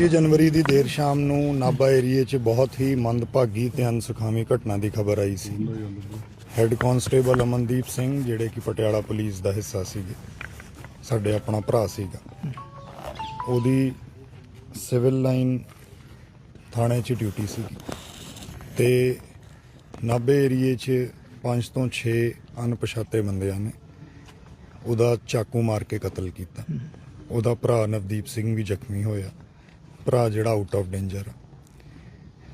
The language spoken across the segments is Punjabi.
30 ਜਨਵਰੀ ਦੀ ਦੇਰ ਸ਼ਾਮ ਨੂੰ ਨਾਭਾ ਏਰੀਏ 'ਚ ਬਹੁਤ ਹੀ ਮੰਦਭਾਗੀ ਤੇ ਅਨਸੁਖਾਵੀ ਘਟਨਾ ਦੀ ਖਬਰ ਆਈ ਸੀ। ਹੈੱਡ ਕਾਂਸਟੇਬਲ ਅਮਨਦੀਪ ਸਿੰਘ, ਜਿਹੜੇ ਕਿ ਪਟਿਆਲਾ ਪੁਲਿਸ ਦਾ ਹਿੱਸਾ ਸੀਗੇ, ਸਾਡੇ ਆਪਣਾ ਭਰਾ ਸੀਗਾ, ਉਹਦੀ ਸਿਵਲ ਲਾਈਨ ਥਾਣੇ 'ਚ ਡਿਊਟੀ ਸੀਗੀ। ਤੇ ਨਾਭੇ ਏਰੀਏ 'ਚ 5 ਤੋਂ 6 ਅਣਪਛਾਤੇ ਬੰਦਿਆਂ ਨੇ ਉਹਦਾ ਚਾਕੂ ਮਾਰ ਕੇ ਕਤਲ ਕੀਤਾ। ਉਹਦਾ ਭਰਾ ਨਵਦੀਪ ਸਿੰਘ ਵੀ ਜ਼ਖਮੀ ਹੋਇਆ। ਭਰਾ ਜਿਹੜਾ ਆਊਟ ਆਫ ਡੇਂਜਰ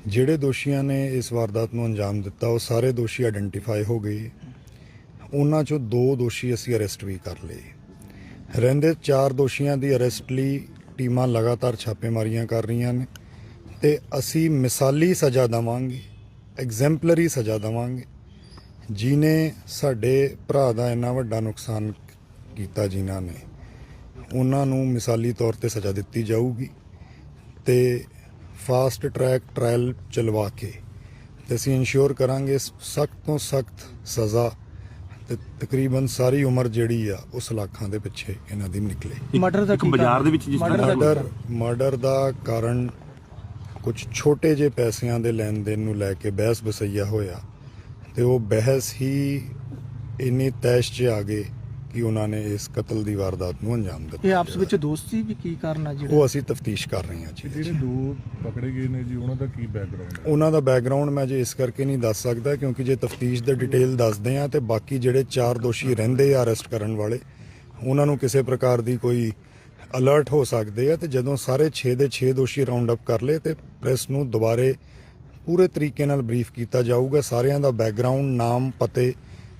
ਜਿਹੜੇ ਦੋਸ਼ੀਆਂ ਨੇ ਇਸ ਵਾਰਦਾਤ ਨੂੰ ਅੰਜਾਮ ਦਿੱਤਾ, ਉਹ ਸਾਰੇ ਦੋਸ਼ੀ ਆਇਡੈਂਟੀਫਾਈ ਹੋ ਗਏ। ਉਹਨਾਂ ਚੋਂ ਦੋ ਦੋਸ਼ੀ ਅਸੀਂ ਅਰੈਸਟ ਵੀ ਕਰ ਲਏ। ਰਹਿੰਦੇ ਚਾਰ ਦੋਸ਼ੀਆਂ ਦੀ ਅਰੈਸਟ ਲਈ ਟੀਮਾਂ ਲਗਾਤਾਰ ਛਾਪੇਮਾਰੀਆਂ ਕਰ ਰਹੀਆਂ ਨੇ ਤੇ ਅਸੀਂ ਮਿਸਾਲੀ ਸਜ਼ਾ ਦਵਾਂਗੇ ਐਗਜ਼ੈਂਪਲਰੀ ਸਜ਼ਾ ਦਵਾਂਗੇ। ਜਿਨੇ ਸਾਡੇ ਭਰਾ ਦਾ ਇੰਨਾ ਵੱਡਾ ਨੁਕਸਾਨ ਕੀਤਾ, ਜਿਨ੍ਹਾਂ ਨੇ, ਉਹਨਾਂ ਨੂੰ ਮਿਸਾਲੀ ਤੌਰ ਤੇ ਸਜ਼ਾ ਦਿੱਤੀ ਜਾਊਗੀ। ਤੇ ਫਾਸਟ ਟਰੈਕ ਟ੍ਰਾਇਲ ਚਲਵਾ ਕੇ ਤੇ ਅਸੀਂ ਇਨਸ਼ੋਰ ਕਰਾਂਗੇ ਸਖਤ ਤੋਂ ਸਖਤ ਸਜ਼ਾ ਤੇ ਤਕਰੀਬਨ ਸਾਰੀ ਉਮਰ ਜਿਹੜੀ ਆ ਉਸ ਲਾਖਾਂ ਦੇ ਪਿੱਛੇ ਇਹਨਾਂ ਦੀ ਨਿਕਲੇ ਮਰਡਰ ਦਾ ਇੱਕ ਬਾਜ਼ਾਰ? ਦੇ ਵਿੱਚ ਜਿਸ ਤਰ੍ਹਾਂ ਮਰਡਰ ਦਾ ਮਰਡਰ ਮਰਡਰ ਦਾ ਕਾਰਨ ਕੁਝ ਛੋਟੇ ਜਿਹੇ ਪੈਸਿਆਂ ਦੇ ਲੈਣ ਦੇਣ ਨੂੰ ਲੈ ਕੇ ਬਹਿਸ ਬਸਈਆ ਹੋਇਆ ਤੇ ਉਹ ਬਹਿਸ ਹੀ ਇੰਨੀ ਤੈਸ਼ 'ਚ ਆ ਗਏ ਕਿ ਉਹਨਾਂ ਨੇ ਇਸ ਕਤਲ ਦੀ ਵਾਰਦਾਤ ਨੂੰ ਅੰਜਾਮ ਦਿੱਤਾ ਇਹ ਆਪਸ ਵਿੱਚ ਦੋਸਤੀ ਵੀ ਕੀ ਕਾਰਨ ਆ ਜਿਹੜਾ ਉਹ ਅਸੀਂ ਤਫਤੀਸ਼ ਕਰ ਰਹੇ ਹਾਂ ਜੀ ਜਿਹੜੇ ਦੋ ਪਕੜੇ ਗਏ ਨੇ ਜੀ ਉਹਨਾਂ ਦਾ ਕੀ ਬੈਕਗ੍ਰਾਉਂਡ ਹੈ? ਉਹਨਾਂ ਦਾ ਬੈਕਗ੍ਰਾਉਂਡ ਮੈਂ ਜੇ ਇਸ ਕਰਕੇ ਨਹੀਂ ਦੱਸ ਸਕਦਾ ਕਿਉਂਕਿ ਜੇ ਤਫਤੀਸ਼ ਦੇ ਡਿਟੇਲ ਦੱਸਦੇ ਆ ਤੇ ਬਾਕੀ ਜਿਹੜੇ ਚਾਰ ਦੋਸ਼ੀ ਰਹਿੰਦੇ ਆ ਅਰੈਸਟ ਕਰਨ ਵਾਲੇ ਉਹਨਾਂ ਨੂੰ ਕਿਸੇ ਪ੍ਰਕਾਰ ਦੀ ਕੋਈ ਅਲਰਟ ਹੋ ਸਕਦੇ ਆ ਤੇ ਜਦੋਂ ਸਾਰੇ 6 ਦੇ 6 ਦੋਸ਼ੀ ਰਾਉਂਡ ਅਪ ਕਰ ਲਏ ਤੇ ਪ੍ਰੈਸ ਨੂੰ ਦੁਬਾਰੇ ਪੂਰੇ ਤਰੀਕੇ ਨਾਲ ਬਰੀਫ ਕੀਤਾ ਜਾਊਗਾ ਸਾਰਿਆਂ ਦਾ ਬੈਕਗ੍ਰਾਉਂਡ ਨਾਮ ਪਤੇ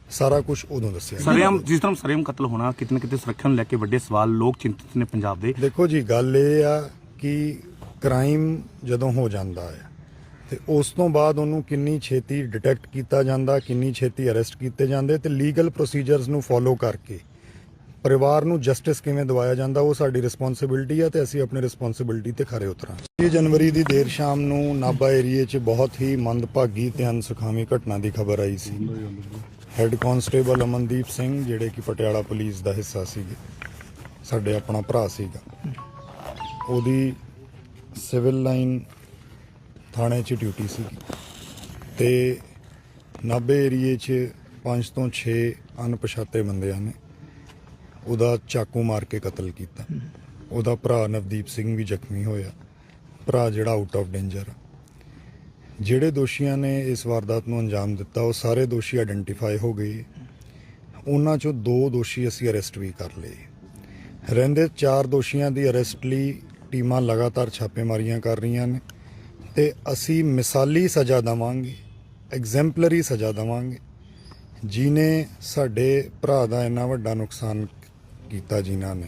ਸਾਰਾ ਕੁਝ ਉਦੋਂ ਦੱਸਿਆ। ਸਰੇਆਮ ਜਿਸ ਤਰ੍ਹਾਂ ਸਰੇਆਮ ਕਤਲ ਹੋਣਾ ਕਿਤੇ ਨਾ ਕਿਤੇ ਸੁਰੱਖਿਆ ਨੂੰ ਲੈ ਕੇ ਵੱਡੇ ਸਵਾਲ ਲੋਕ ਚਿੰਤਤ ਨੇ ਪੰਜਾਬ ਦੇ ਦੇਖੋ ਜੀ ਗੱਲ ਇਹ ਆ ਕਿ ਕ੍ਰਾਈਮ ਜਦੋਂ ਹੋ ਜਾਂਦਾ ਹੈ ਤੇ ਉਸ ਤੋਂ ਬਾਅਦ ਉਹਨੂੰ ਕਿੰਨੀ ਛੇਤੀ ਡਿਟੈਕਟ ਕੀਤਾ ਜਾਂਦਾ ਕਿੰਨੀ ਛੇਤੀ ਅਰੈਸਟ ਕੀਤੇ ਜਾਂਦੇ ਤੇ ਲੀਗਲ ਪ੍ਰੋਸੀਜਰਸ ਨੂੰ ਫੋਲੋ ਕਰਕੇ ਪਰਿਵਾਰ ਨੂੰ ਜਸਟਿਸ ਕਿਵੇਂ ਦਿਵਾਇਆ ਜਾਂਦਾ ਉਹ ਸਾਡੀ ਰਿਸਪੌਂਸਿਬਿਲਟੀ ਹੈ ਤੇ ਅਸੀਂ ਆਪਣੀ ਰਿਸਪੌਂਸਿਬਿਲਟੀ ਤੇ ਖਰੇ ਉਤਰਾਂਗੇ। 30 ਜਨਵਰੀ ਦੀ ਦੇਰ ਸ਼ਾਮ ਨੂੰ ਨਾਭਾ ਏਰੀਏ 'ਚ ਬਹੁਤ ਹੀ ਮੰਦਭਾਗੀ ਤੇ ਅਨਸੁਖਾਵੀ ਘਟਨਾ ਦੀ ਖਬਰ ਆਈ ਸੀ। ਹੈੱਡ ਕਾਂਸਟੇਬਲ ਅਮਨਦੀਪ ਸਿੰਘ, ਜਿਹੜੇ ਕਿ ਪਟਿਆਲਾ ਪੁਲਿਸ ਦਾ ਹਿੱਸਾ ਸੀਗੇ, ਸਾਡੇ ਆਪਣਾ ਭਰਾ ਸੀਗਾ, ਉਹਦੀ ਸਿਵਲ ਲਾਈਨ ਥਾਣੇ 'ਚ ਡਿਊਟੀ ਸੀ ਤੇ ਨਾਭੇ ਏਰੀਏ 'ਚ 5 ਤੋਂ 6 ਅਣਪਛਾਤੇ ਬੰਦਿਆਂ ਨੇ ਉਹਦਾ ਚਾਕੂ ਮਾਰ ਕੇ ਕਤਲ ਕੀਤਾ। ਉਹਦਾ ਭਰਾ ਨਵਦੀਪ ਸਿੰਘ ਵੀ ਜ਼ਖਮੀ ਹੋਇਆ। ਭਰਾ ਜਿਹੜਾ ਆਊਟ ਆਫ ਡੇਂਜਰ ਜਿਹੜੇ ਦੋਸ਼ੀਆਂ ਨੇ ਇਸ ਵਾਰਦਾਤ ਨੂੰ ਅੰਜਾਮ ਦਿੱਤਾ, ਉਹ ਸਾਰੇ ਦੋਸ਼ੀ ਆਇਡੈਂਟੀਫਾਈ ਹੋ ਗਏ। ਉਹਨਾਂ ਚੋਂ ਦੋ ਦੋਸ਼ੀ ਅਸੀਂ ਅਰੈਸਟ ਵੀ ਕਰ ਲਏ। ਰਹਿੰਦੇ ਚਾਰ ਦੋਸ਼ੀਆਂ ਦੀ ਅਰੈਸਟ ਲਈ ਟੀਮਾਂ ਲਗਾਤਾਰ ਛਾਪੇਮਾਰੀਆਂ ਕਰ ਰਹੀਆਂ ਨੇ ਤੇ ਅਸੀਂ ਮਿਸਾਲੀ ਸਜ਼ਾ ਦਵਾਂਗੇ ਐਗਜ਼ੈਂਪਲਰੀ ਸਜ਼ਾ ਦਵਾਂਗੇ। ਜਿਨੇ ਸਾਡੇ ਭਰਾ ਦਾ ਇੰਨਾ ਵੱਡਾ ਨੁਕਸਾਨ ਕੀਤਾ ਜਿਨ੍ਹਾਂ ਨੇ।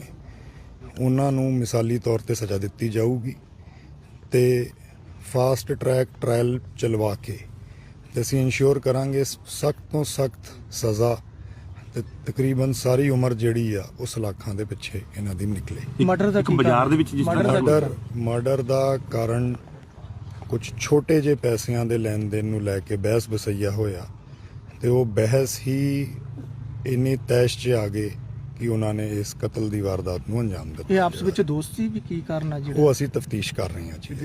ਉਹਨਾਂ ਨੂੰ ਮਿਸਾਲੀ ਤੌਰ ਤੇ ਸਜ਼ਾ ਦਿੱਤੀ ਜਾਊਗੀ ਤੇ ਫਾਸਟ ਟਰੈਕ ਟ੍ਰਾਇਲ ਚਲਵਾ ਕੇ ਤੇ ਅਸੀਂ ਇਨਸ਼ੋਰ ਕਰਾਂਗੇ ਸਖਤ ਤੋਂ ਸਖਤ ਸਜ਼ਾ ਤੇ ਤਕਰੀਬਨ ਸਾਰੀ ਉਮਰ ਜਿਹੜੀ ਆ ਉਸ ਲਾਖਾਂ ਦੇ ਪਿੱਛੇ ਇਹਨਾਂ ਦੀ ਨਿਕਲੇ। ਮਰਡਰ ਦਾ ਇੱਕ ਬਾਜ਼ਾਰ? ਦੇ ਵਿੱਚ ਜਿਸ ਤਰ੍ਹਾਂ ਮਰਡਰ ਦਾ ਮਰਡਰ ਮਰਡਰ ਦਾ ਕਾਰਨ ਕੁਝ ਛੋਟੇ ਜਿਹੇ ਪੈਸਿਆਂ ਦੇ ਲੈਣ ਦੇਣ ਨੂੰ ਲੈ ਕੇ ਬਹਿਸ ਬਸਈਆ ਹੋਇਆ ਤੇ ਉਹ ਬਹਿਸ ਹੀ ਇੰਨੀ ਤੈਸ਼ 'ਚ ਆ ਗਏ ਕਿ ਉਹਨਾਂ ਨੇ ਇਸ ਕਤਲ ਦੀ ਵਾਰਦਾਤ ਨੂੰ ਅੰਜਾਮ ਦਿੱਤਾ ਇਹ ਆਪਸ ਵਿੱਚ ਦੋਸਤੀ ਵੀ ਕੀ ਕਾਰਨ ਆ ਜਿਹੜਾ? ਉਹ ਅਸੀਂ ਤਫਤੀਸ਼ ਕਰ ਰਹੇ ਹਾਂ ਜੀ।